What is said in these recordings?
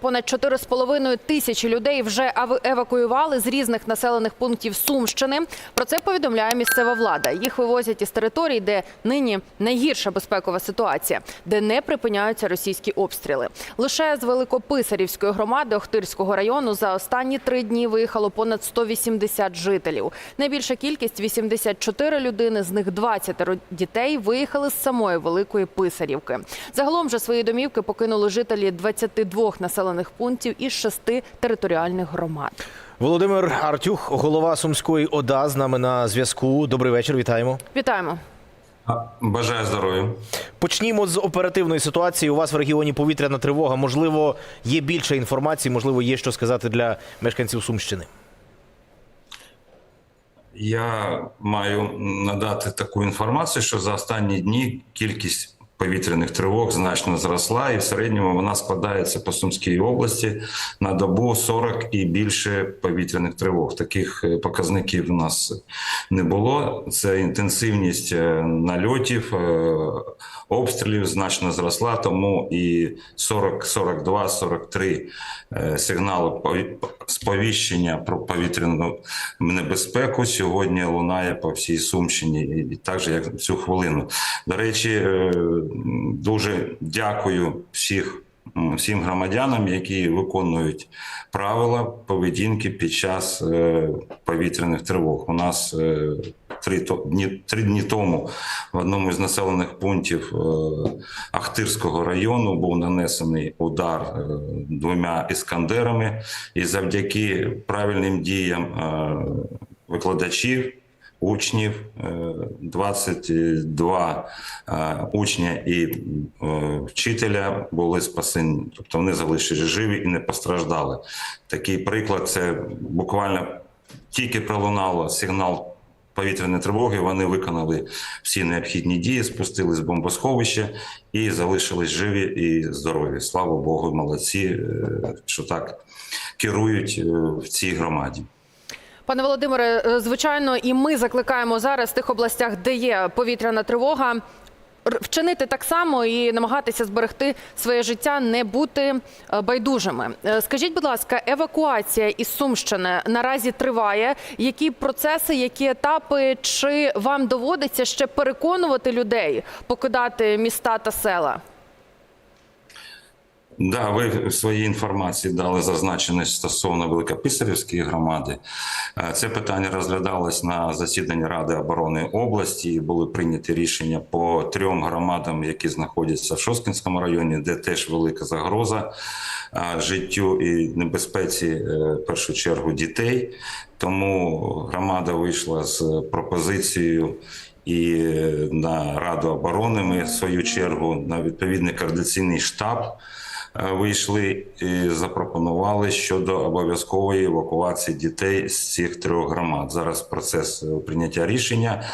Понад 4,5 тисячі людей вже евакуювали з різних населених пунктів Сумщини. Про це повідомляє місцева влада. Їх вивозять із територій, де нині найгірша безпекова ситуація, де не припиняються російські обстріли. Лише з Великописарівської громади Охтирського району за останні три дні виїхало понад 180 жителів. Найбільша кількість 84 людини, з них 20 дітей виїхали з самої Великої Писарівки. Загалом же свої домівки покинули жителі 22 населених пунктів із шести територіальних громад. Володимир Артюх, голова Сумської ОДА, з нами на зв'язку. Добрий вечір. Вітаємо. Вітаємо. Бажаю здоров'я. Почнімо з оперативної ситуації. У вас в регіоні повітряна тривога. Можливо, є більше інформації, можливо, є що сказати для мешканців Сумщини. Я маю надати таку інформацію, що за останні дні кількість повітряних тривог значно зросла, і в середньому вона складається по Сумській області на добу 40 і більше повітряних тривог. Таких е, показників у нас не було. Це інтенсивність е, нальотів, е, обстрілів значно зросла, тому і 40, 42, 43 е, сигнали пові- сповіщення про повітряну небезпеку сьогодні лунає по всій Сумщині, і так же, як в цю хвилину. До речі, дуже дякую всіх. Всім громадянам, які виконують правила поведінки під час е, повітряних тривог. У нас е, три, дні, три дні тому в одному з населених пунктів е, Ахтирського району був нанесений удар двома іскандерами, і завдяки правильним діям викладачів. Учнів е, 22 е, учня і е, вчителя були спасені, тобто вони залишилися живі і не постраждали. Такий приклад це буквально тільки пролунало сигнал повітряної тривоги. Вони виконали всі необхідні дії, спустились з бомбосховища і залишились живі і здорові. Слава Богу, молодці, е, що так керують е, в цій громаді. Пане Володимире, е, звичайно, і ми закликаємо зараз в тих областях, де є повітряна тривога. Вчинити так само і намагатися зберегти своє життя, не бути е, байдужими. Е, Скажіть, будь ласка, евакуація із Сумщини наразі триває. Які процеси, які етапи? Чи вам доводиться ще переконувати людей покидати міста та села? Да, ви в своїй інформації дали зазначеність стосовно Великописарівської громади. Е, Це питання розглядалось на засіданні Ради оборони області. і Були прийняті рішення по трьом громадам, які знаходяться в Шоскінському районі, де теж велика загроза е, життю і небезпеці, е, в першу чергу, дітей. Тому громада вийшла з пропозицією і на Раду оборони ми в свою чергу на відповідний координаційний штаб вийшли і запропонували щодо обов'язкової евакуації дітей з цих трьох громад. Зараз процес е, прийняття рішення.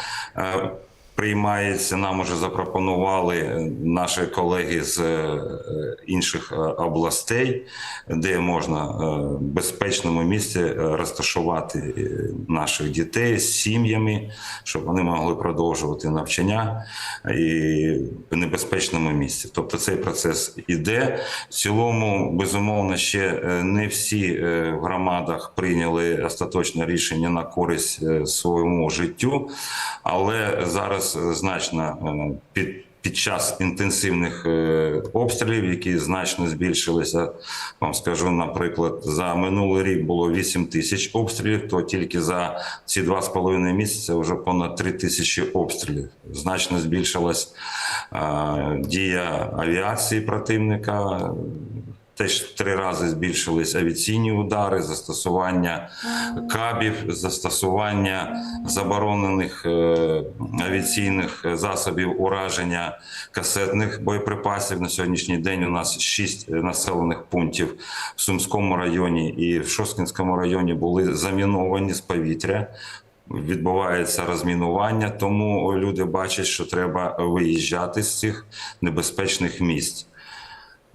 Приймається, нам уже запропонували наші колеги з е, інших е, областей, де можна е, в безпечному місці розташувати наших дітей з сім'ями, щоб вони могли продовжувати навчання і в небезпечному місці. Тобто цей процес іде. В цілому, безумовно, ще не всі в громадах прийняли остаточне рішення на користь своєму життю, але зараз е, значно е, під під час інтенсивних е, обстрілів, які значно збільшилися, вам скажу, наприклад, за минулий рік було 8 тисяч обстрілів, то тільки за ці два з половиною місяці вже понад 3 тисячі обстрілів. Значно збільшилась дія авіації противника. Теж три рази збільшились авіаційні удари, застосування кабів, застосування заборонених е, авіаційних засобів ураження касетних боєприпасів. На сьогоднішній день у нас шість населених пунктів в Сумському районі і в Шосткінському районі були заміновані з повітря. Відбувається розмінування, тому люди бачать, що треба виїжджати з цих небезпечних місць.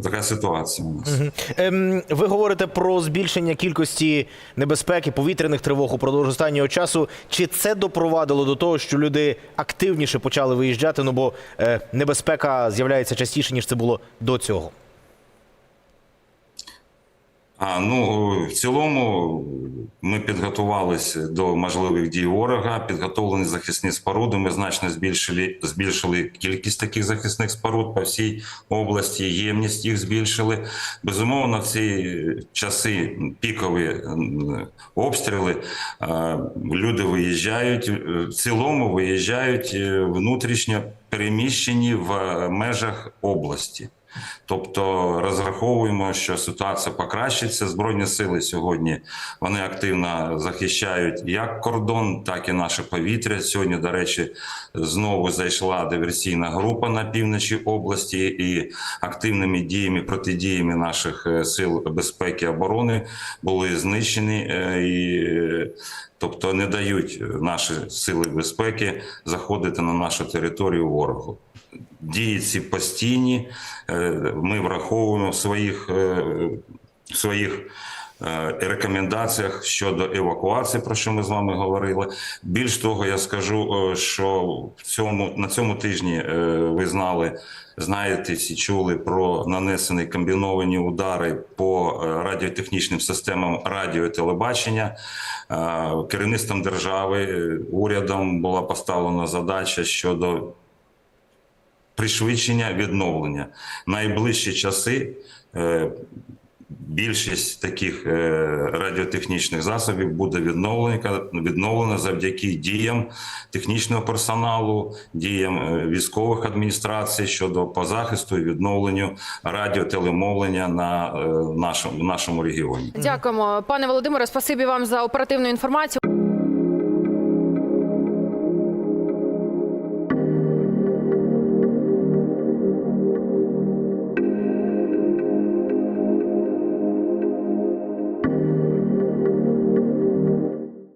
Така ситуація у нас. Ем, ви говорите про збільшення кількості небезпеки повітряних тривог упродовж останнього часу. Чи це допровадило до того, що люди активніше почали виїжджати? Ну бо е, небезпека з'являється частіше ніж це було до цього. А ну в цілому ми підготувалися до можливих дій ворога. Підготовлені захисні споруди. Ми значно збільшили збільшили кількість таких захисних споруд по всій області. Ємність їх збільшили. Безумовно, в ці часи пікові обстріли е, люди виїжджають е, в цілому, виїжджають е, внутрішньо переміщені в межах області. Тобто розраховуємо, що ситуація покращиться. Збройні сили сьогодні вони активно захищають як кордон, так і наше повітря. Сьогодні, до речі, знову зайшла диверсійна група на півночі області, і активними діями протидіями наших е, сил безпеки і оборони були знищені е, і. Тобто не дають наші сили безпеки заходити на нашу територію ворогу. Дії ці постійні. Е, Ми враховуємо в своїх, е, в своїх е, рекомендаціях щодо евакуації, про що ми з вами говорили. Більш того, я скажу, що в цьому на цьому тижні ви знали. Знаєте, всі чули про нанесені комбіновані удари по радіотехнічним системам радіо і телебачення. Керівництвом держави, урядом була поставлена задача щодо пришвидшення відновлення. Найближчі часи е, більшість таких е, радіотехнічних засобів буде відновлена, відновлена завдяки діям технічного персоналу, діям е, військових адміністрацій щодо по захисту і відновленню радіотелемовлення на нашому, нашому регіоні. Дякуємо, пане Володимире. Спасибі вам за оперативну інформацію.